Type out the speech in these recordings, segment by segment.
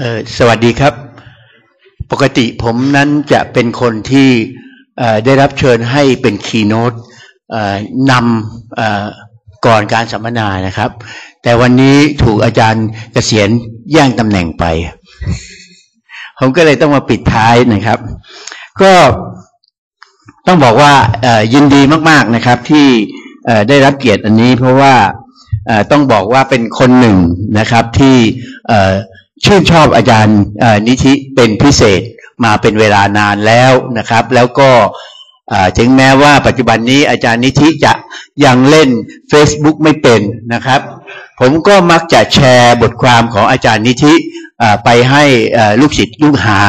เออสวัสดีครับ ปกติผมนั้นจะเป็นคนที่ได้รับเชิญให้เป็นคีย์โน้ตนำก่อนการสัมมนานะครับ แต่วันนี้ถูกอาจารย์เกษียณแย่งตำแหน่งไป ผมก็เลยต้องมาปิดท้ายนะครับ ก็ต้องบอกว่ายินดีมาก ๆนะครับ ที่ได้รับเกียรติอันนี้เพราะว่าต้องบอกว่าเป็นคนหนึ่งนะครับที่ ชื่นชอบอาจารย์นิธิเป็นพิเศษมาเป็นเวลานานแล้วนะครับ แล้วก็ถึงแม้ว่าปัจจุบันนี้อาจารย์นิธิจะยังเล่น Facebook ไม่เป็นนะครับ ผมก็มักจะแชร์บทความของอาจารย์นิธิไปให้ลูกศิษย์ลูกหา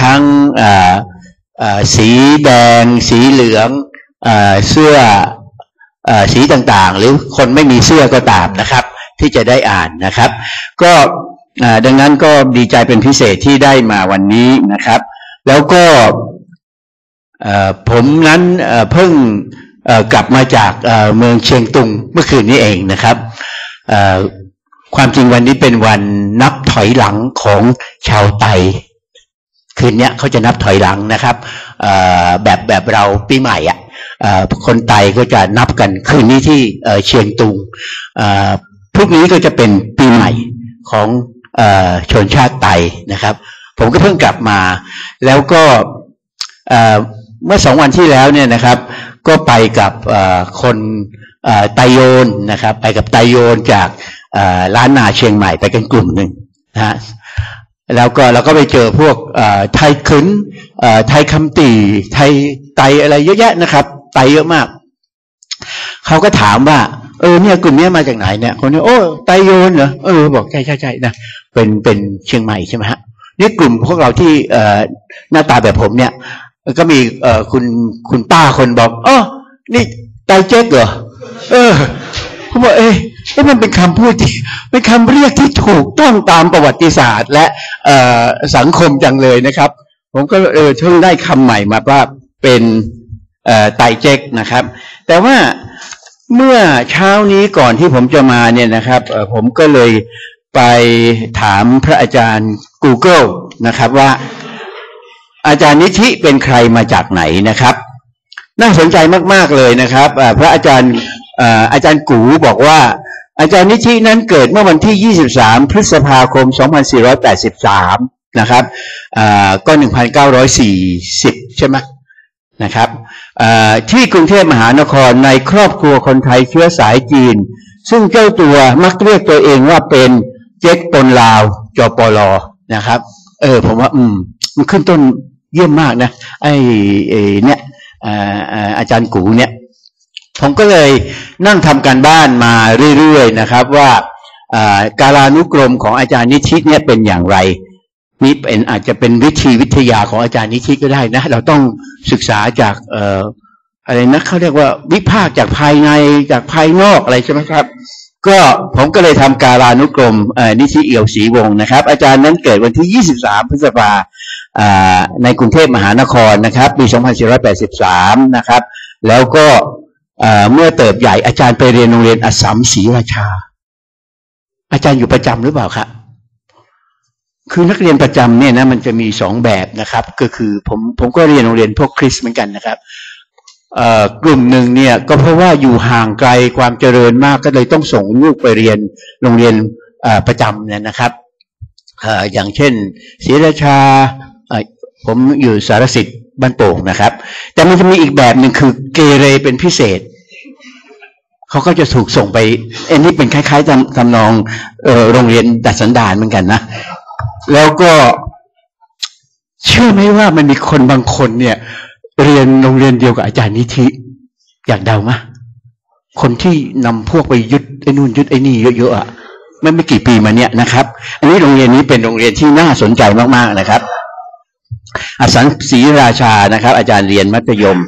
ทั้งสีแดง สีเหลืองเสื้อสีต่างๆ หรือคนไม่มีเสื้อก็ตามนะครับ ที่จะได้อ่านนะครับ ก็ดังนั้นก็ดีใจเป็นพิเศษที่ได้มาวันนี้นะครับ แล้วก็ผมนั้นเพิ่งกลับมาจากเมืองเชียงตุงเมื่อคืนนี้เองนะครับความจริงวันนี้เป็นวันนับถอยหลังของชาวไต คืนนี้เขาจะนับถอยหลังนะครับแบบแบบเราปีใหม่อะคนไตก็จะนับกันคืนนี้ที่เชียงตุง พรุ่งนี้ก็จะเป็นปีใหม่ของชนชาติไตนะครับ ผมก็เพิ่งกลับมา แล้วก็เมื่อสองวันที่แล้วเนี่ยนะครับ ก็ไปกับคนไตโยนนะครับ ไปกับไตโยนจากร้านนาเชียงใหม่ไปกันกลุ่มหนึ่งนะฮะแล้วก็เราก็ไปเจอพวกไทยขึนไทยคำตีไทยไตอะไรเยอะแยะนะครับ ไตเยอะมาก เขาก็ถามว่า เออเนี่ยกลุ่มนี้มาจากไหนเนี่ยคนนี้โอ้ไตโยนเหรอเออบอกใช่ใช่ใช่นะเป็นเป็นเชียงใหม่ใช่ไหมฮะนี่กลุ่มพวกเราที่เอ่อหน้าตาแบบผมเนี่ย ก็มีเอ่อคุณคุณป้าคนบอกอ๋อนี่ไตเจ๊กเหรอเออเขาบอกเอ๊ะมันเป็นคำพูดที่เป็นคำเรียกที่ถูกต้องตามประวัติศาสตร์ และเอ่อสังคมจังเลยนะครับ ผมก็เออเพิ่งได้คำใหม่มาว่าเป็นเอ่อไตเจ๊กนะครับ แต่ว่า เมื่อเช้านี้ก่อนที่ผมจะมาเนี่ยนะครับผมก็เลยไปถามพระอาจารย์ Google นะครับว่า อาจารย์นิธิเป็นใครมาจากไหนนะครับ น่าสนใจมาก ๆ เลยนะครับพระอาจารย์อาจารย์กูบอกว่า อาจารย์นิธินั้นเกิดเมื่อวันที่ 23 พฤษภาคม 2483 นะครับก็ 1940 ใช่ไหม นะครับที่กรุงเทพมหานครในครอบครัวคนไทยเชื้อสายจีน ซึ่งเจ้าตัวมักเรียกตัวเองว่าเป็นเจ๊กปนลาวจปลอนะครับ เออผมว่าอืมมันขึ้นต้นเยี่ยมมากนะไอ้เนี่ยอาจารย์กูเนี่ย ผมก็เลยนั่งทำการบ้านมาเรื่อยๆนะครับว่าการานุกรมของอาจารย์นิชิตเนี่ยเป็นอย่างไร นี่เป็นอาจจะเป็นวิธีวิทยาของอาจารย์นิชิก็ได้นะ เราต้องศึกษาจากเอ่ออะไรนะเขาเรียกว่าวิพากจากภายในจากภายนอกอะไรใช่ไหมครับ ก็ผมก็เลยทำการานุกรมนิธิเอี่ยวศรีวงศ์นะครับ อาจารย์นั้นเกิดวันที่ 23 พฤษภาในกรุงเทพมหานครนะครับปี 2483 นะครับ แล้วก็เมื่อเติบใหญ่อาจารย์ไปเรียนโรงเรียนอสมศรีราชา อาจารย์อยู่ประจำหรือเปล่าครับ คือนักเรียนประจำเนี่ยนะมันจะมีสองแบบนะครับ ก็คือผมผมก็เรียนโรงเรียนพวกคริสเหมือนกันนะครับกลุ่มหนึ่งเนี่ยก็เพราะว่าอยู่ห่างไกลความเจริญมากก็เลยต้องส่งลูกไปเรียนโรงเรียนประจำเนี่ยนะครับอย่างเช่นศรีราชาผมอยู่สารสิทธิ์บ้านโป่งนะครับ แต่มันจะมีอีกแบบหนึ่งคือเกเรเป็นพิเศษเขาก็จะถูกส่งไปอันนี้เป็นคล้ายๆทำนองโรงเรียนดัดสันดานเหมือนกันนะ แล้วก็เชื่อไหมว่ามันมีคนบางคนเนี่ย เรียนโรงเรียนเดียวกับอาจารย์นิธิ อยากเดาไหมคนที่นำพวกไปยึดไอ้นู่นยึดไอ้นี่เยอะๆอะไม่ไม่กี่ปีมาเนี้ยนะครับ อันนี้โรงเรียนนี้เป็นโรงเรียนที่น่าสนใจมากๆนะครับอสังศรีราชานะครับ อาจารย์เรียนมัธยม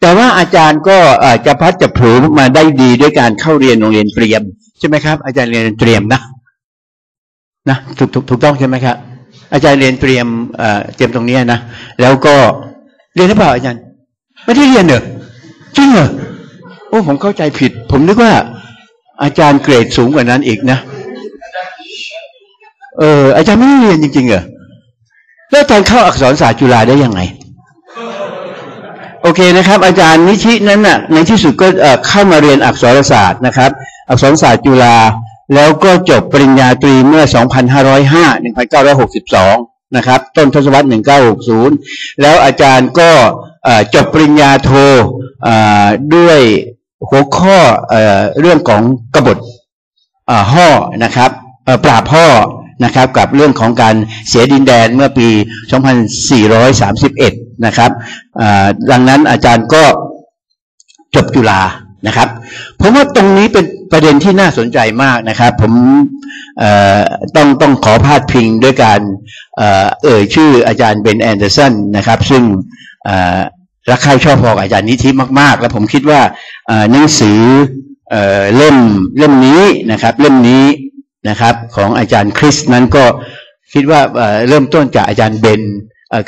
แต่ว่าอาจารย์ก็จะพัดจะผูมาได้ดีด้วยการเข้าเรียนโรงเรียนเตรียม ใช่ไหมครับ อาจารย์เรียนเตรียมนะ นะถูกถูกถูกต้องใช่ไหมครับอาจารย์เรียนเตรียมเตรียมตรงนี้นะแล้วก็เรียนหรือเปล่าอาจารย์ ไม่ได้เรียนเหรอจริงเหรอโอ้ผมเข้าใจผิด ผมนึกว่า อาจารย์เกรดสูงกว่านั้นอีกนะเออ อาจารย์ไม่ได้เรียนจริงๆเหรอแล้วอาจารย์เข้าอักษรศาสตร์จุฬาได้ยังไง โอเคนะครับ อาจารย์นิธินั้นน่ะ ในที่สุดก็เข้ามาเรียนอักษรศาสตร์นะครับ อักษรศาสตร์จุฬา แล้วก็จบปริญญาตรีเมื่อ 2505 1962 นะครับ ต้นทศวรรษ 1960 แล้วอาจารย์ก็จบปริญญาโทด้วยหัวข้อเรื่องของกบฏห่อนะครับปราบห่อนะครับ กับเรื่องของการเสียดินแดนเมื่อปี 2431 นะครับดังนั้นอาจารย์ก็จบจุฬา ผมว่าตรงนี้เป็นประเด็นที่น่าสนใจมากนะครับ ผมต้องต้องขอพาดพิงด้วยการเอ่ยชื่ออาจารย์เบนแอนเดอร์สันนะครับ ซึ่งรักใคร่ชอบพออาจารย์นิธิมากๆ แล้วผมคิดว่าหนังสือเล่มเล่มนี้นะครับ เล่มนี้นะครับของอาจารย์คริสนั้นก็คิดว่าเริ่มต้นจากอาจารย์เบน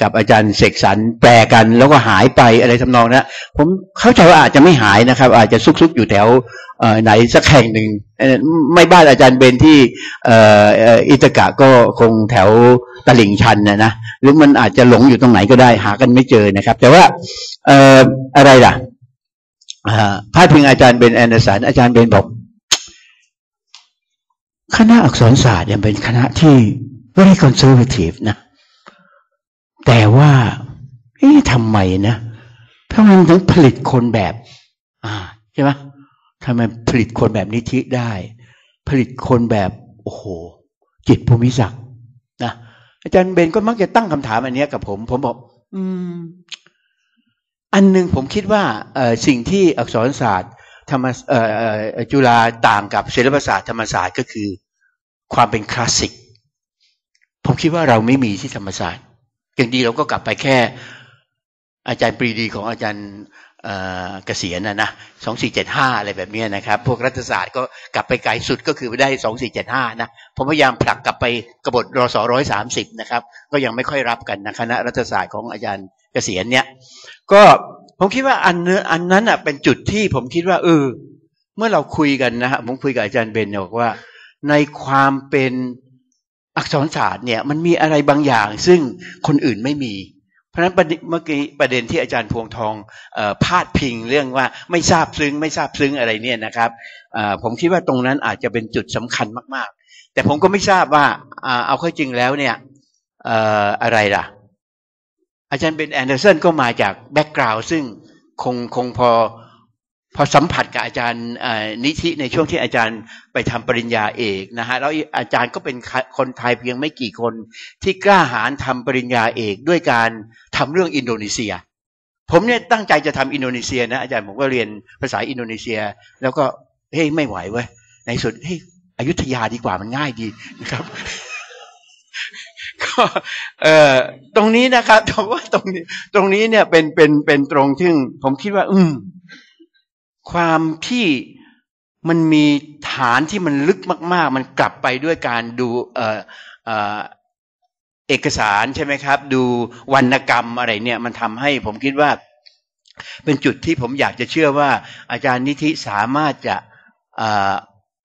กับอาจารย์เสกสรรแปลกันแล้วก็หายไปอะไรทำนองนะผมเข้าใจว่าอาจจะไม่หายนะครับ อาจจะซุกๆอยู่แถวไหนสักแห่งหนึ่งไม่บ้านอาจารย์เบนที่อิตกะก็คงแถวตลิ่งชันนะนะหรือมันอาจจะหลงอยู่ตรงไหนก็ได้หากันไม่เจอนะครับ แต่ว่าอะไรล่ะพาดพิงอาจารย์เบนแอนเดอร์สันอาจารย์เบนบอกคณะอักษรศาสตร์ยังเป็นคณะที่ very conservative นะ แต่ว่าเอ๊ะทำไมนะทำไมถึงผลิตคนแบบ อ่าใช่ไหมทำไมผลิตคนแบบนิธิได้ ผลิตคนแบบโอ้โห จิตภูมิศักดิ์นะอาจารย์เบนก็มักจะตั้งคำถามอันนี้กับผม ผมบอก อืม อันหนึ่งผมคิดว่าเออสิ่งที่อักษรศาสตร์ธรรมเอ่อจุฬาต่างกับศิลปศาสตร์ธรรมศาสตร์ก็คือ ความเป็นคลาสสิก ผมคิดว่าเราไม่มีที่ธรรมศาสตร์ อย่างดีเราก็กลับไปแค่ อาจารย์ปรีดีของอาจารย์เกษียณนะนะสองสี่เจ็ดห้าอะไรแบบนี้นะครับ พวกรัฐศาสตร์ก็กลับไปไกลสุดก็คือไปได้สองสี่เจ็ดห้านะผมพยายามผลักกลับไปกบฏรศร้อยสามสิบนะครับ ก็ยังไม่ค่อยรับกันนะคณะรัฐศาสตร์ของอาจารย์เกษียณเนี่ย ก็ผมคิดว่าอันเนื้ออันนั้นอะเป็นจุดที่ผมคิดว่าเออเมื่อเราคุยกันนะฮะผมคุยกับอาจารย์เบนบอกว่า ในความเป็น อักษรศาสตร์เนี่ยมันมีอะไรบางอย่างซึ่งคนอื่นไม่มี เพราะฉะนั้นเมื่อกี้ประเด็นที่อาจารย์พวงทองอพาดพิงเรื่องว่าไม่ทราบซึ้งไม่ทราบซึ้งอะไรเนี่ยนะครับผมคิดว่าตรงนั้นอาจจะเป็นจุดสำคัญมากๆ แต่ผมก็ไม่ทราบว่าเอาเข้าจริงแล้วเนี่ยอะไรล่ะ อาจารย์เบนแอนเดอร์สันก็มาจากแบ็กกราวด์ซึ่งคงคงพอ พอสัมผัสกับอาจารย์นิธิในช่วงที่อาจารย์ไปทำปริญญาเอกนะฮะแล้วอาจารย์ก็เป็นคนไทยเพียงไม่กี่คนที่กล้าหาญทำปริญญาเอกด้วยการทำเรื่องอินโดนีเซีย ผมเนี่ยตั้งใจจะทำอินโดนีเซียนะอาจารย์ผมก็เรียนภาษาอินโดนีเซีย แล้วก็เฮ้ยไม่ไหวเว้ยในสุดเฮ้ยอยุธยาดีกว่ามันง่ายดีนะครับก็เอ่อตรงนี้นะครับผมว่าตรงนี้ตรงนี้เนี่ยเป็นเป็นเป็นตรงที่ผมคิดว่า อืม ความที่มันมีฐานที่มันลึกมาก ๆ มันกลับไปด้วยการดูเอ่อเอ่อเอกสารใช่ไหมครับ ดูวรรณกรรมอะไรเนี่ย มันทำให้ผมคิดว่า เป็นจุดที่ผมอยากจะเชื่อว่า อาจารย์นิธิสามารถจะ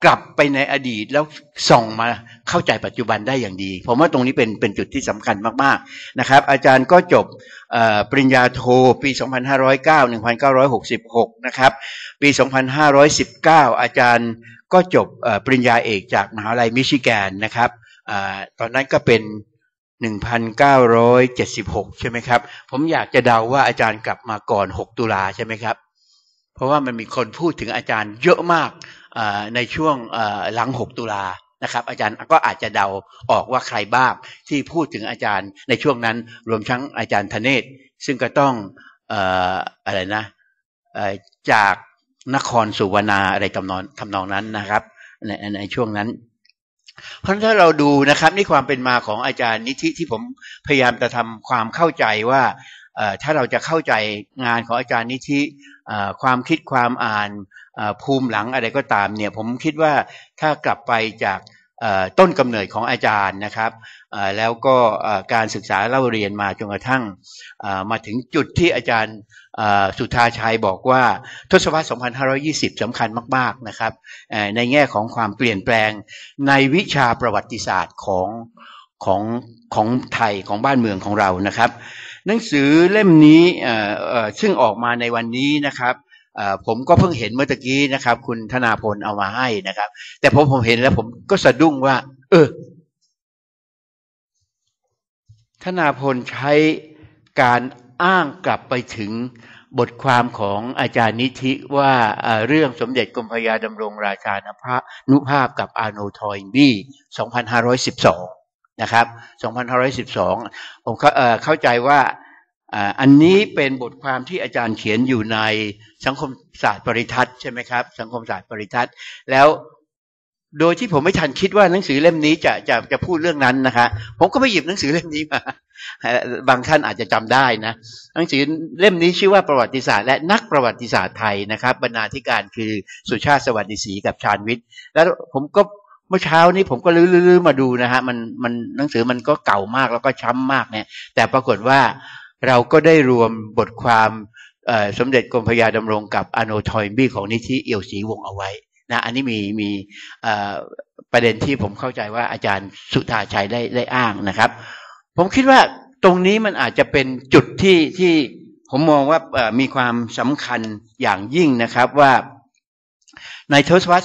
กลับไปในอดีตแล้วส่องมา เข้าใจปัจจุบันได้อย่างดี ผมว่าตรงนี้เป็นเป็นจุดที่สำคัญมากๆนะครับ อาจารย์ก็จบปริญญาโทปี 2509 1966 นะครับ ปี 2519 อาจารย์ก็จบปริญญาเอกจากมหาลัยมิชิแกนนะครับอตอนนั้นก็เป็น 1976 ใช่ไหมครับ ผมอยากจะเดาว่าอาจารย์กลับมาก่อน 6 ตุลาใช่ไหมครับ เพราะว่ามันมีคนพูดถึงอาจารย์เยอะมากในช่วงหลัง 6 ตุลา นะครับ อาจารย์ก็อาจจะเดาออกว่าใครบ้างที่พูดถึงอาจารย์ในช่วงนั้น รวมทั้งอาจารย์ธเนศซึ่งก็ต้องอะไรนะจากนครสุวรรณาอะไรทำนองทำนองนั้นนะครับในในช่วงนั้น เพราะถ้าเราดูนะครับนี่ความเป็นมาของอาจารย์นิธิที่ผมพยายามจะทำความเข้าใจว่าถ้าเราจะเข้าใจงานของอาจารย์นิธิความคิดความอ่าน ภูมิหลังอะไรก็ตามเนี่ยผมคิดว่าถ้ากลับไปจากต้นกำเนิดของอาจารย์นะครับแล้วก็การศึกษาเล่าเรียนมาจนกระทั่งมาถึงจุดที่อาจารย์สุธาชัยบอกว่าทศวรรษ 2520 สำคัญมาก ๆ นะครับในแง่ของความเปลี่ยนแปลงในวิชาประวัติศาสตร์ของของของไทยของบ้านเมืองของเรานะครับ หนังสือเล่มนี้ซึ่งออกมาในวันนี้นะครับ ผมก็เพิ่งเห็นเมื่อกี้นะครับ คุณธนาพลเอามาให้นะครับ แต่ผมผมเห็นแล้วผมก็สะดุ้งว่า เออ ธนาพลใช้การอ้างกลับไปถึงบทความของอาจารย์นิธิว่าเรื่องสมเด็จกรมพยาดำรงราชานภานุภาพกับอาโนทอยบี้2512 นะครับ 2512 ผมเข้าใจว่า อันนี้เป็นบทความที่อาจารย์เขียนอยู่ในสังคมศาสตร์ปริทัศน์ใช่ไหมครับ สังคมศาสตร์ปริทัศน์ แล้วโดยที่ผมไม่ทันคิดว่าหนังสือเล่มนี้จะจะจะพูดเรื่องนั้นนะคะ ผมก็ไปหยิบหนังสือเล่มนี้มา บางท่านอาจจะจำได้นะ หนังสือเล่มนี้ชื่อว่าประวัติศาสตร์และนักประวัติศาสตร์ไทยนะครับ บรรณาธิการคือสุชาติสวัสดิศรีกับชาญวิทย์ แล้วผมก็เมื่อเช้านี้ผมก็ลื้อๆมาดูนะฮะมันมันหนังสือมันก็เก่ามากแล้วก็ช้ำมากเนี่ย แต่ปรากฏว่า เราก็ได้รวมบทความสมเด็จกรมพยาดำรงกับอโนทอยบี้ของนิธิเอียวศรีวงเอาไว้นะอันนี้มีมีประเด็นที่ผมเข้าใจว่าอาจารย์สุธาชัยได้ได้อ้างนะครับ ผมคิดว่าตรงนี้มันอาจจะเป็นจุดที่ที่ผมมองว่ามีความสำคัญอย่างยิ่งนะครับว่าในทศวรรษ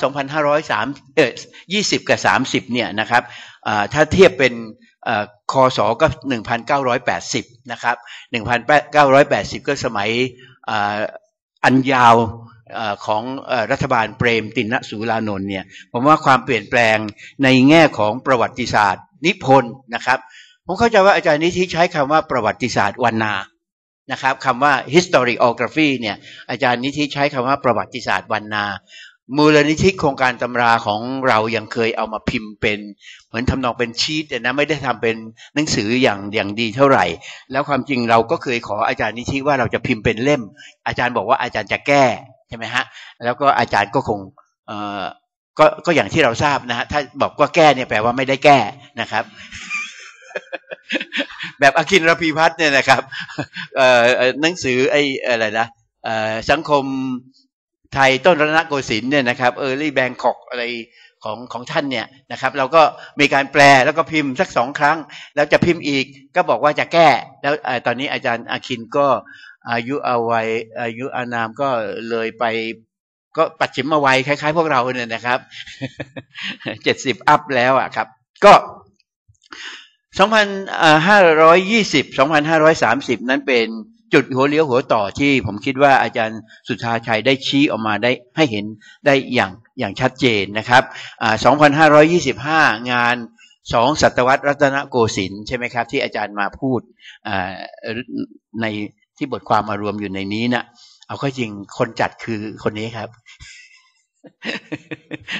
2503เอ่อ20กับ 30 เนี่ยนะครับถ้าเทียบเป็น คศก็ 1,980 นะครับ 1,980 ก็สมัยอันยาวของรัฐบาลเปรมตินสุรานนท์เนี่ยผมว่าความเปลี่ยนแปลงในแง่ของประวัติศาสตร์ นิพนธ์นะครับ ผมเข้าใจว่าอาจารย์นิธิใช้คำว่าประวัติศาสตร์วันนานะครับคำว่า historiography เนี่ยอาจารย์นิธิใช้คำว่าประวัติศาสตร์วันนา มูลนิธิโครงการตำราของเรายังเคยเอามาพิมพ์เป็น เหมือนทำนองเป็นชีตแต่นะไม่ได้ทำเป็นหนังสืออย่างอย่างดีเท่าไหร่ แล้วความจริงเราก็เคยขออาจารย์นิธิว่าเราจะพิมพ์เป็นเล่ม อาจารย์บอกว่าอาจารย์จะแก้ใช่ไหมฮะแล้วก็อาจารย์ก็คงเอ่อก็ก็อย่างที่เราทราบนะฮะถ้าบอกว่าแก้เนี่ยแปลว่าไม่ได้แก้นะครับ แบบอาคินรพีพัฒน์เนี่ยนะครับเอ่อหนังสือไอ้อะไรนะเอ่อสังคม ไทยต้นรัตนโกสินทร์เนี่ยนะครับเออร์ลี่แบงคอกอะไรของของท่านเนี่ยนะครับ เราก็มีการแปลแล้วก็พิมพ์สักสองครั้ง แล้วจะพิมพ์อีกก็บอกว่าจะแก้ แล้วตอนนี้อาจารย์อาคินก็อายุอาไว้อายุอานามก็เลยไปก็ปัจฉิมมาวัยคล้ายๆ พวกเราเนี่ยนะครับเจ็ดสิบอัพแล้วอะครับ ก็สองพันห้าร้อยยี่สิบสองพันห้าร้อยสามสิบนั้นเป็น จุดหัวเลี้ยวหัวต่อที่ผมคิดว่าอาจารย์สุธาชัยได้ชี้ออกมาได้ให้เห็นได้อย่างอย่างชัดเจนนะครับ2,525 งานสองศตวรรษรัตนโกสินทร์ใช่ไหมครับ ที่อาจารย์มาพูดในที่บทความมารวมอยู่ในนี้นะเอาข้อจริงคนจัดคือคนนี้ครับ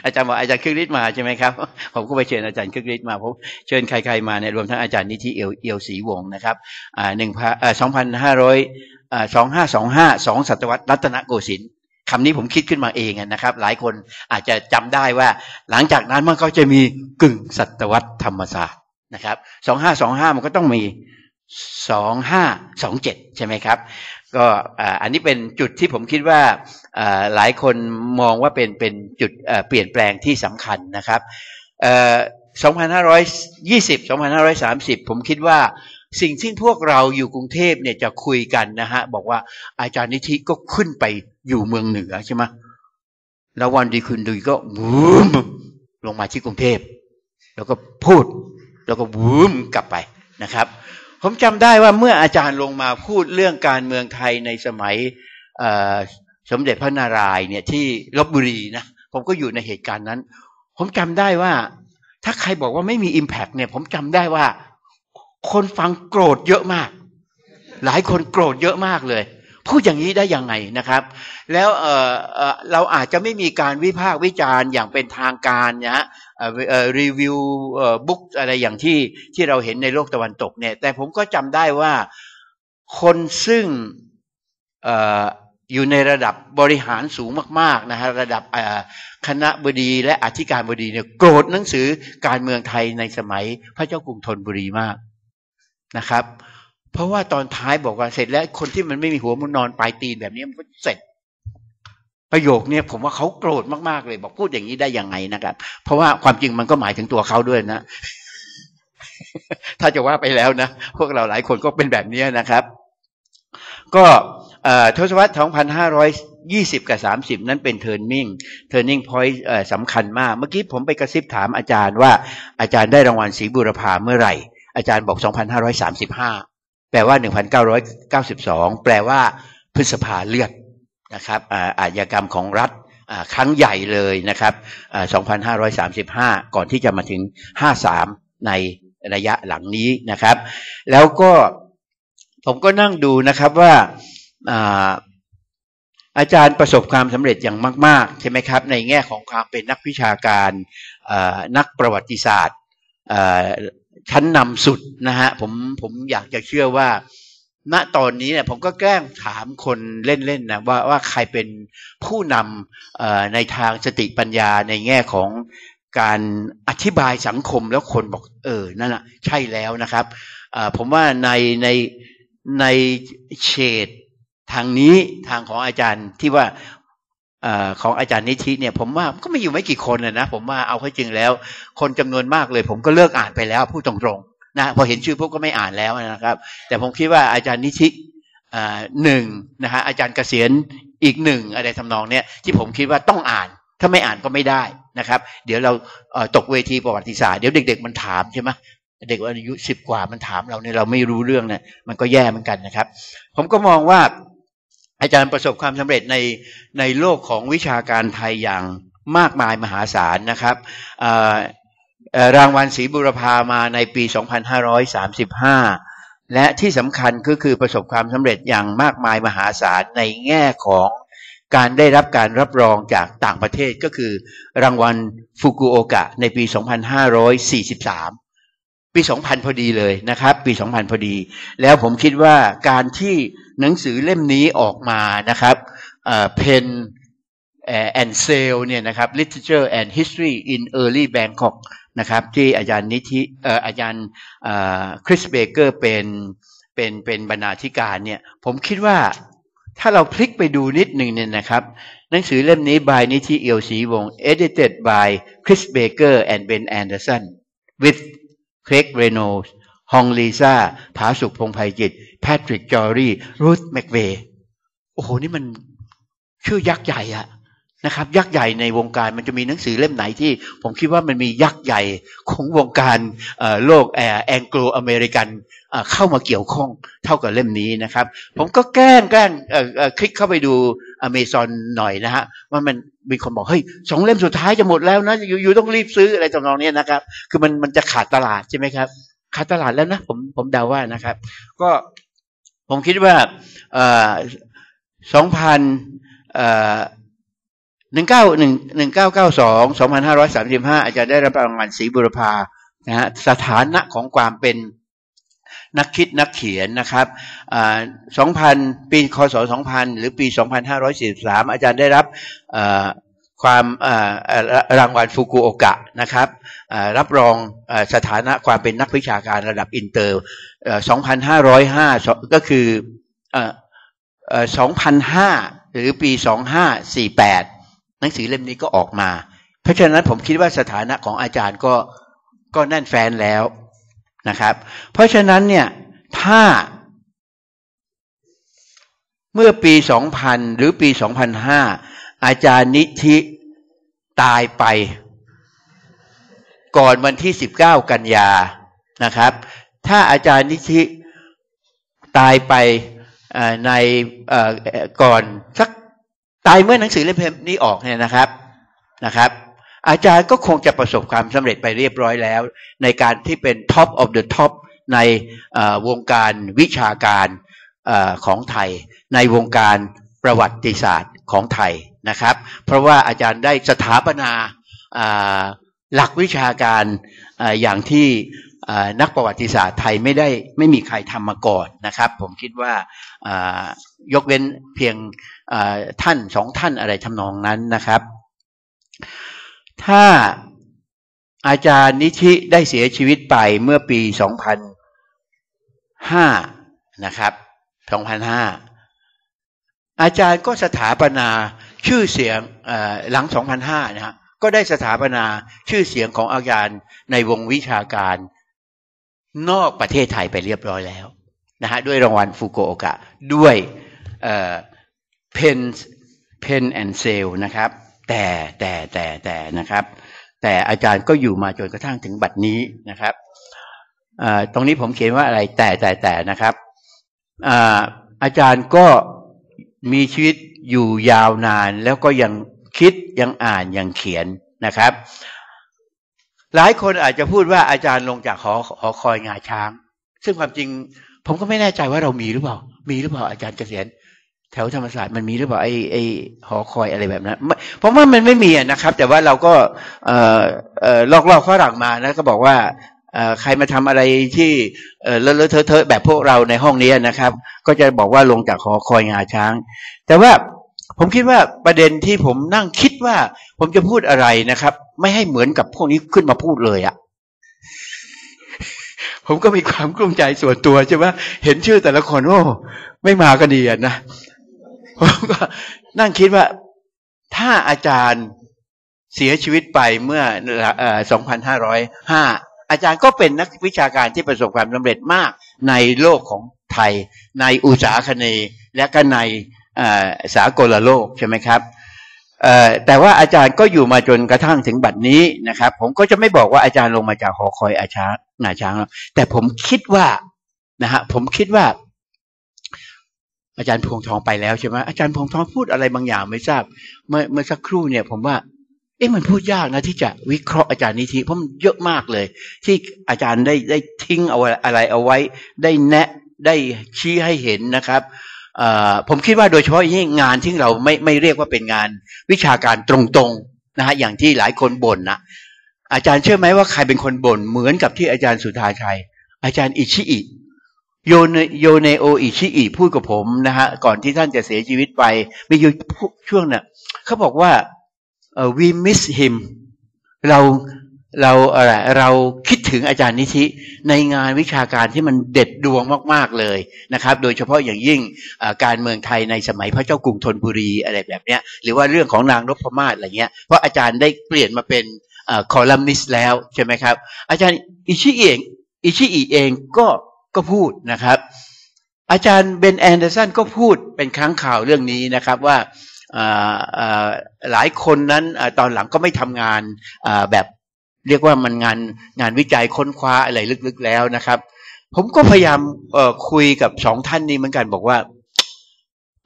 อาจารย์บอกอาจารย์คึกฤทธิ์มาใช่ไหมครับ ผมก็ไปเชิญอาจารย์คึกฤทธิ์มาผมเชิญใครๆมาเนี่ยรวมทั้งอาจารย์นิธิเอียวเอียวศรีวงศ์นะครับอ่าหนึ่งพันสองพันห้าร้อยอ่าสองห้าสองห้าสองศตวรรษรัตนโกสินทร์คำนี้ผมคิดขึ้นมาเองนะครับ หลายคนอาจจะจำได้ว่า หลังจากนั้นมันก็จะมีกึ่งศตวรรษธรรมศาสตร์นะครับสองห้าสองห้ามันก็ต้องมีสองห้าสองเจ็ดใช่ไหมครับ ก็อันนี้เป็นจุดที่ผมคิดว่าหลายคนมองว่าเป็นเป็นจุดเปลี่ยนแปลงที่สำคัญนะครับ 2520 2530 ผมคิดว่าสิ่งที่พวกเราอยู่กรุงเทพเนี่ยจะคุยกันนะฮะบอกว่าอาจารย์นิธิก็ขึ้นไปอยู่เมืองเหนือใช่ไหมแล้ววันดีคืนดีก็วูมลงมาที่กรุงเทพ แล้วก็พูดแล้วก็วูมกลับไปนะครับ ผมจำได้ว่าเมื่ออาจารย์ลงมาพูดเรื่องการเมืองไทยในสมัยสมเด็จพระนารายณ์เนี่ยที่ลบบุรีนะผมก็อยู่ในเหตุการณ์นั้น ผมจำได้ว่า ถ้าใครบอกว่าไม่มีอิมแพกเนี่ย ผมจำได้ว่า คนฟังโกรธเยอะมาก หลายคนโกรธเยอะมากเลย พูดอย่างนี้ได้ยังไงนะครับ แล้วเเราอาจจะไม่มีการวิพากษ์วิจารณ์อย่างเป็นทางการนะรีวิวบุ๊กอะไรอย่างที่ที่เราเห็นในโลกตะวันตกเนี่ยแต่ผมก็จำได้ว่าคนซึ่งอยู่ในระดับบริหารสูงมากๆนะฮะระดับคณะบดีและอธิการบดีเนี่ยโกรธหนังสือการเมืองไทยในสมัยพระเจ้ากรุงธนบุรีมากนะครับ เพราะว่าตอนท้ายบอกว่าเสร็จแล้วคนที่มันไม่มีหัวมันนอนปลายตีนแบบนี้มันก็เสร็จ ประโยคเนี่ยผมว่าเขาโกรธมากๆเลย บอกพูดอย่างนี้ได้ยังไงนะครับ เพราะว่าความจริงมันก็หมายถึงตัวเขาด้วยนะ ถ้าจะว่าไปแล้วนะ พวกเราหลายคนก็เป็นแบบนี้นะครับ ก็ทศวรรษ2520 กับ 30 นั้นเป็น turning turning point สำคัญมาก เมื่อกี้ผมไปกระซิบถามอาจารย์ว่าอาจารย์ได้รางวัลศรีบุรพาเมื่อไหร่ อาจารย์บอก 2535 แปลว่า 1992 แปลว่าพฤษภาเลือดนะครับอาญากรรมของรัฐครั้งใหญ่เลยนะครับ 2535 ก่อนที่จะมาถึง 53 ในระยะหลังนี้นะครับ แล้วก็ผมก็นั่งดูนะครับว่าอาจารย์ประสบความสำเร็จอย่างมาก ๆ ใช่ไหมครับ ในแง่ของความเป็นนักวิชาการนักประวัติศาสตร์ ชั้นนำสุดนะฮะผมผมอยากจะเชื่อว่า ณตอนนี้เนี่ยผมก็แกล้งถามคนเล่นๆนะว่าว่าใครเป็นผู้นำในทางสติปัญญาในแง่ของการอธิบายสังคมแล้วคนบอกเออนั่นแหะใช่แล้วนะครับผมว่าในในในเฉดทางนี้ทางของอาจารย์ที่ว่า อของอาจารย์นิธิเนี่ยผมว่าก็ไม่อยู่ไม่กี่คนนะผมว่าเอาเข้าจริงแล้ว คนจำนวนมากเลย ผมก็เลิกอ่านไปแล้วพูดตรงๆนะพอเห็นชื่อพวกก็ไม่อ่านแล้วนะครับ แต่ผมคิดว่าอาจารย์นิธิหนึ่งนะฮะอาจารย์เกษียณอีกหนึ่งอะไรทำนองเนี้ยที่ผมคิดว่าต้องอ่านถ้าไม่อ่านก็ไม่ได้นะครับ เดี๋ยวเราตกเวทีประวัติศาสตร์เดี๋ยวเด็ก ๆ มันถามใช่ไหมเด็กอายุสิบกว่ามันถามเราเนี่ยเราไม่รู้เรื่องเนี่ยมันก็แย่เหมือนกันนะครับ ผมก็มองว่า อาจารย์ประสบความสำเร็จในในโลกของวิชาการไทยอย่างมากมายมหาศาลนะครับรางวัลศรีบุรพามาในปี 2535 และที่สำคัญก็คือประสบความสำเร็จอย่างมากมายมหาศาลในแง่ของการได้รับการรับรองจากต่างประเทศก็คือ รางวัลฟุกุโอกะในปี 2543 ปี 2000 พอดีเลยนะครับ ปี 2000 พอดี แล้วผมคิดว่าการที่ หนังสือเล่มนี้ออกมานะครับเพนแอนเซลเนี่ยนะครับ literature and history in early Bangkok นะครับที่อาจารย์นิธิอาจารย์คริสเบเกอร์เป็นเป็นเป็นบรรณาธิการเนี่ยผมคิดว่าถ้าเราพลิกไปดูนิดหนึ่งเนี่ยนะครับ หนังสือเล่มนี้ by นิธิเอียวศรีวง edited by Chris Baker and Ben Anderson with เครกเรโนส ฮองลีซาผาสุขพงไพจิตแพทริกจอรี่ รูธแมกเวย์โอ้โห นี่มันชื่อยักษ์ใหญ่อะนะครับ ยักษ์ใหญ่ในวงการมันจะมีหนังสือเล่มไหนที่ ผมคิดว่ามันมียักษ์ใหญ่ของวงการโลกแอแองโกลอเมริกันเข้ามาเกี่ยวข้องเท่ากับเล่มนี้นะครับ ผมก็แกล้งแกล้งคลิกเข้าไปดูอเมซอนหน่อยนะฮะว่ามันมีคนบอกเฮ้ยสองเล่มสุดท้ายจะหมดแล้วนะอยู่ต้องรีบซื้ออะไรตรงนี้นะครับ คือมันมันจะขาดตลาดใช่ไหมครับ ขาดตลาดแล้วนะผมผมเดาว่านะครับ ก็ผมคิดว่าสองพันหนึ่งเก้าหนึ่งหนึ่งเก้าเก้าสองสองพันห้าร้อยสามสิบห้าอาจจะได้รับรางวัลศรีบุรพานะฮะสถานะของความเป็นนักคิดนักเขียนนะครับสองพันปี คศสองพันหรือปีสองพันห้าร้อยสี่สามอาจารย์ได้รับ ความรางวัลฟุกุโอกะนะครับรับรองสถานะความเป็นนักวิชาการระดับอินเตอร์สองพันห้าร้อยห้าก็คือสองพันห้าหรือปีสองห้าสี่แปดหนังสือเล่มนี้ก็ออกมา เพราะฉะนั้นผมคิดว่าสถานะของอาจารย์ก็ก็แน่นแฟนแล้วนะครับ เพราะฉะนั้นเนี่ยถ้าเมื่อปี 2000 หรือปี 2005 อาจารย์นิธิ ตายไป ก่อนวันที่19กันยานะครับ ถ้าอาจารย์นิธิตายไปในก่อนสักตายเมื่อหนังสือเล่มนี้ออกเนี่ยนะครับนะครับ อาจารย์ก็คงจะประสบความสำเร็จไปเรียบร้อยแล้ว ในการที่เป็น top of the top ในวงการวิชาการของไทย ในวงการประวัติศาสตร์ของไทย นะครับ เพราะว่าอาจารย์ได้สถาปนาหลักวิชาการอย่างที่นักประวัติศาสตร์ไทยไม่ได้ไม่มีใครทำมาก่อนนะครับ ผมคิดว่ายกเว้นเพียงท่านสองท่านอะไรทำนองนั้นนะครับ ถ้าอาจารย์นิธิได้เสียชีวิตไปเมื่อปี 2005 นะครับ 2005 อาจารย์ก็สถาปนา ชื่อเสียงหลัง 2005 นะฮะก็ได้สถาปนาชื่อเสียงของอาจารย์ในวงวิชาการนอกประเทศไทยไปเรียบร้อยแล้วนะฮะด้วยรางวัลฟูโกโอกะด้วยเพนเพนแอนเซลนะครับ แต่แต่แต่แต่นะครับ แต่อาจารย์ก็อยู่มาจนกระทั่งถึงบัดนี้นะครับตรงนี้ผมเขียนว่าอะไรแต่แต่แต่นะครับอาจารย์ก็ มีชีวิตอยู่ยาวนานแล้วก็ยังคิดยังอ่านยังเขียนนะครับ หลายคนอาจจะพูดว่าอาจารย์ลงจากหอหอคอยงาช้าง ซึ่งความจริง ผมก็ไม่แน่ใจว่าเรามีหรือเปล่า มีหรือเปล่าอาจารย์เกษียณแถวธรรมศาสตร์มันมีหรือเปล่าไอ้ไอ้หอคอยอะไรแบบนั้นผมว่ามันไม่มีนะครับ แต่ว่าเราก็เอ่อเอ่อลอกลอกฝรั่งมานะก็บอกว่า ใครมาทำอะไรที่เอ่อเลอะเลอะเทอะแบบพวกเราในห้องนี้นะครับ ก็จะบอกว่าลงจากหอคอยงาช้าง แต่ว่าผมคิดว่าประเด็นที่ผมนั่งคิดว่า ผมจะพูดอะไรนะครับ ไม่ให้เหมือนกับพวกนี้ขึ้นมาพูดเลยอะ่ะผมก็มีความกลุ้มใจส่วนตัวใช่ไหมเห็นชื่อแต่ละคนโอ้ไม่มาก็ดีนะผมก็นั่งคิดว่า ถ้าอาจารย์เสียชีวิตไปเมื่อเอ่อ2505 อาจารย์ก็เป็นนักวิชาการที่ประสบความสำเร็จมากในโลกของไทย ในอุตสาคเนและก็ในสากลโลกใช่ไหมครับแต่ว่าอาจารย์ก็อยู่มาจนกระทั่งถึงบัดนี้นะครับ ผมก็จะไม่บอกว่าอาจารย์ลงมาจากหอคอยอาชาหนาช้างแต่ผมคิดว่านะฮะผมคิดว่า อาจารย์พวงทองไปแล้วใช่ไหมอาจารย์พวงทองพูดอะไรบางอย่างไม่ทราบ เมื่อเมื่อสักครู่เนี่ย ผมว่า เอ๊ะมันพูดยากนะที่จะวิเคราะห์อาจารย์นิธิเพราะมันเยอะมากเลย ที่อาจารย์ได้ได้ทิ้งเอาอะไรเอาไว้ ได้แนะได้ชี้ให้เห็นนะครับผมคิดว่าโดยเฉพาะยิ่งงานที่เราไม่ไม่เรียกว่าเป็นงานวิชาการตรงๆนะฮะอย่างที่หลายคนบ่นนะอาจารย์เชื่อไหมว่าใครเป็นคนบ่นเหมือนกับที่อาจารย์สุธาชัย อาจารย์อิชิอิโยเนโยเนโออิชิอิพูดกับผมนะฮะก่อนที่ท่านจะเสียชีวิตไปมีอยู่ช่วงน่ะเขาบอกว่า we miss him เราเราอะไรเราคิดถึงอาจารย์นิธิในงานวิชาการที่มันเด็ดดวงมากๆเลยนะครับ โดยเฉพาะอย่างยิ่งการเมืองไทยในสมัยพระเจ้ากรุงธนบุรีอะไรแบบเนี้ยหรือว่าเรื่องของนางนพมาศอะไรเงี้ยเพราะอาจารย์ได้เปลี่ยนมาเป็นคอลัมนิสต์แล้วใช่ไหมครับ อาจารย์อิชิเองอิชิอิเองก็ก็พูดนะครับ อาจารย์เบนแอนเดอร์สันก็พูดเป็นครั้งข่าวเรื่องนี้นะครับว่า หลายคนนั้นตอนหลังก็ไม่ทำงานแบบเรียกว่ามันงานงานวิจัยค้นคว้าอะไรลึกๆแล้วนะครับ ผมก็พยายามคุยกับสองท่านนี้เหมือนกันบอกว่า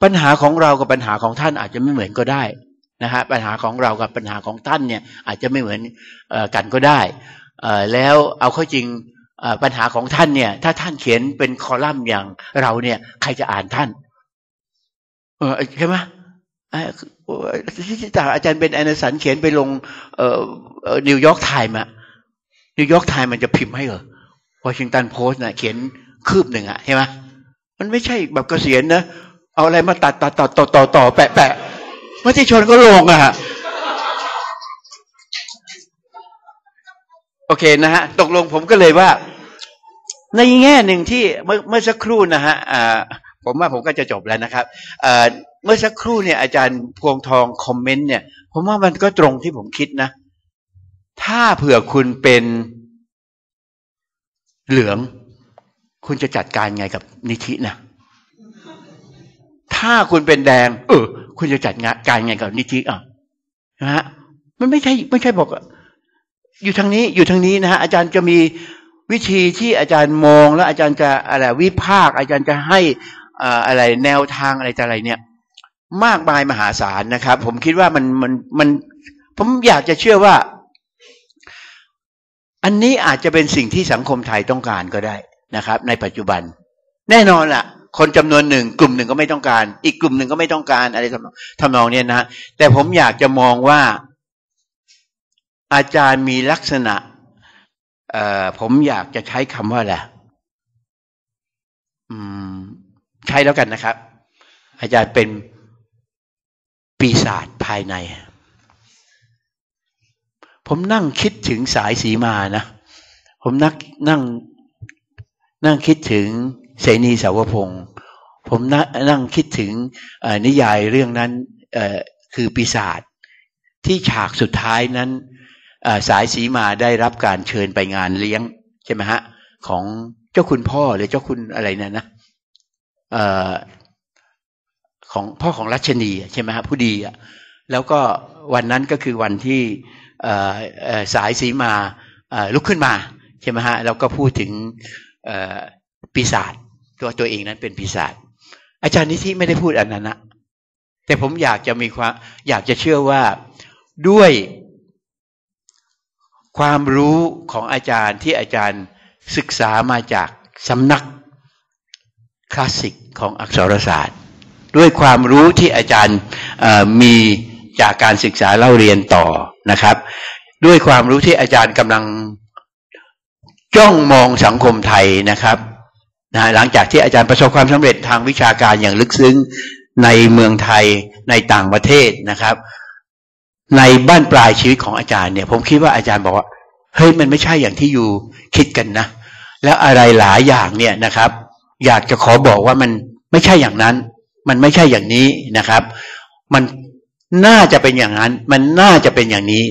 ปัญหาของเรากับปัญหาของท่านอาจจะไม่เหมือนก็ได้นะฮะปัญหาของเรากับปัญหาของท่านเนี่ยอาจจะไม่เหมือนอกันก็ได้แล้วเอาเข้าจริงปัญหาของท่านเนี่ย ถ้าท่านเขียนเป็นคอลัมน์อย่างเราเนี่ย ใครจะอ่านท่าน เออใช่ไหม ที่ต่างอาจารย์เบนแอนเดอร์สันเขียนไปลงเอ่อนิวยอร์กไทม์อะนิวยอร์กไทม์มันจะพิมพ์ให้เหรอวอชิงตันโพสต์น่ะเขียนคืบหนึ่งอะใช่ไหมมันไม่ใช่แบบเกษียณนะ เอาอะไรมาตัดตัดต่อต่อต่อต่อแปะแปะมติชนก็ลงอะโอเคนะฮะ ตกลงผมก็เลยว่า ในแง่หนึ่งที่เมื่อเมื่อสักครู่นะฮะผมว่าผมก็จะจบแล้วนะครับ เมื่อสักครู่เนี่ยอาจารย์พวงทองคอมเมนต์เนี่ยผมว่ามันก็ตรงที่ผมคิดนะ ถ้าเผื่อคุณเป็นเหลือง คุณจะจัดการไงกับนิธินะถ้าคุณเป็นแดง เออ คุณจะจัดงานการไงกับนิธิอะนะฮะมันไม่ใช่ไม่ใช่บอก อยู่ทางนี้อยู่ทางนี้นะฮะอาจารย์จะมีวิธีที่อาจารย์มองแล้วอาจารย์จะอะไรวิพากอาจารย์จะให้อะไรแนวทางอะไรแต่อะไรเนี่ย มากมายมหาศาลนะครับ ผมคิดว่ามันมันมันผมอยากจะเชื่อว่า อันนี้อาจจะเป็นสิ่งที่สังคมไทยต้องการก็ได้นะครับ ในปัจจุบัน แน่นอนล่ะ คนจำนวนหนึ่ง กลุ่มหนึ่งก็ไม่ต้องการ อีกกลุ่มหนึ่งก็ไม่ต้องการอะไรทำทำนองเนี้ยนะแต่ผมอยากจะมองว่าอาจารย์มีลักษณะเอ่อผมอยากจะใช้คำว่าอะไรอืมใช้แล้วกันนะครับ อาจารย์เป็น ปีศาจภายใน ผมนั่งคิดถึงสายสีมานะ ผมนักนั่งนั่งคิดถึงเสนีสาวพงศ์ผมนั่งนั่งคิดถึงนิยายเรื่องนั้นคือปีศาจที่ฉากสุดท้ายนั้นสายสีมาได้รับการเชิญไปงานเลี้ยงใช่ไหมฮะของเจ้าคุณพ่อหรือเจ้าคุณอะไรนะนะ ของพ่อของรัชนีใช่ไหมฮะผู้ดีอะแล้วก็วันนั้นก็คือวันที่สายสีมาลุกขึ้นมาใช่ไหมฮะแล้วก็พูดถึงปีศาจตัวตัวเองนั้นเป็นปีศาจอาจารย์นิธิไม่ได้พูดอันนั้นนะแต่ผมอยากจะมีความอยากจะเชื่อว่าด้วยความรู้ของอาจารย์ที่อาจารย์ศึกษามาจากสำนักคลาสสิกของอักษรศาสตร์ ด้วยความรู้ที่อาจารย์มีจากการศึกษาเล่าเรียนต่อนะครับ ด้วยความรู้ที่อาจารย์กำลังจ้องมองสังคมไทยนะครับนะหลังจากที่อาจารย์ประสบความสำเร็จทางวิชาการอย่างลึกซึ้งในเมืองไทยในต่างประเทศนะครับ ในบ้านปลายชีวิตของอาจารย์เนี่ย ผมคิดว่าอาจารย์บอกว่าเฮ้ยมันไม่ใช่อย่างที่อยู่คิดกันนะ แล้วอะไรหลายอย่างเนี่ยนะครับ อยากจะขอบอกว่ามันไม่ใช่อย่างนั้น มันไม่ใช่อย่างนี้นะครับ มันน่าจะเป็นอย่างนั้น มันน่าจะเป็นอย่างนี้